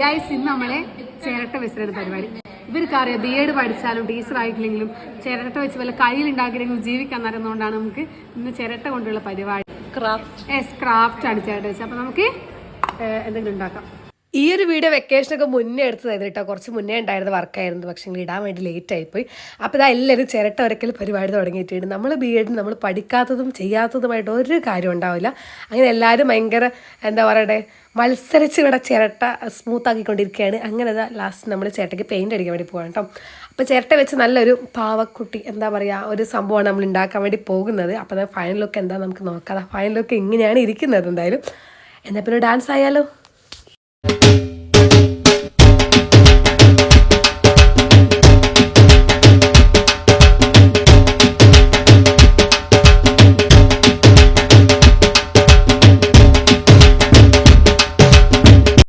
Guys ഇന്ന് നമ്മളെ ചിരട്ട വെച്ചിട്ട് പരിപാടി. ഇവർക്ക് അറിയാം? ബി എഡ് പഠിച്ചാലും ടീച്ചർ ആയിട്ടില്ലെങ്കിലും ചിരട്ട വെച്ച് വല്ല കയ്യിലുണ്ടാക്കിയെങ്കിലും ജീവിക്കാൻ അറിയുന്നതുകൊണ്ടാണ് നമുക്ക് ഇന്ന് ചിരട്ട കൊണ്ടുള്ള പരിപാടി. ക്രാഫ്റ്റ് എസ് ക്രാഫ്റ്റ് ആണ് ചിരട്ട വെച്ച്. അപ്പോൾ നമുക്ക് എന്തെങ്കിലും ഉണ്ടാക്കാം. ഈ ഒരു വീഡിയോ വെക്കേഷനൊക്കെ മുന്നേ എടുത്തതായിരുന്നു കേട്ടോ. കുറച്ച് മുന്നേ ഉണ്ടായിരുന്ന വർക്കായിരുന്നു പക്ഷേ ഇടാൻ വേണ്ടി ലേറ്റ് ആയിപ്പോയി. അപ്പോൾ ഇതാ എല്ലാവരും ചിരട്ട ഒരക്കൽ പരിപാടി തുടങ്ങിയിട്ടുണ്ട്. നമ്മൾ ബി എഡിന് നമ്മൾ പഠിക്കാത്തതും ചെയ്യാത്തതുമായിട്ട് ഒരു കാര്യം ഉണ്ടാവില്ല. അങ്ങനെ എല്ലാവരും ഭയങ്കര എന്താ പറയട്ടെ മത്സരിച്ച് ഇവിടെ ചിരട്ട സ്മൂത്ത് ആക്കിക്കൊണ്ടിരിക്കുകയാണ്. അങ്ങനെ ഇതാ ലാസ്റ്റ് നമ്മൾ ചിരട്ടയ്ക്ക് പെയിന്റ് അടിക്കാൻ വേണ്ടി പോകാം കേട്ടോ. അപ്പോൾ ചിരട്ട വെച്ച് നല്ലൊരു പാവക്കുട്ടി എന്താ പറയുക ഒരു സംഭവമാണ് നമ്മൾ ഉണ്ടാക്കാൻ വേണ്ടി പോകുന്നത്. അപ്പോൾ ഫൈനൽ ലുക്ക് എന്താ നമുക്ക് നോക്കാം. ഫൈനൽ ലുക്ക് ഇങ്ങനെയാണ് ഇരിക്കുന്നത് എന്തായാലും. എന്നാൽ പിന്നെ ഡാൻസ് ആയാലോ?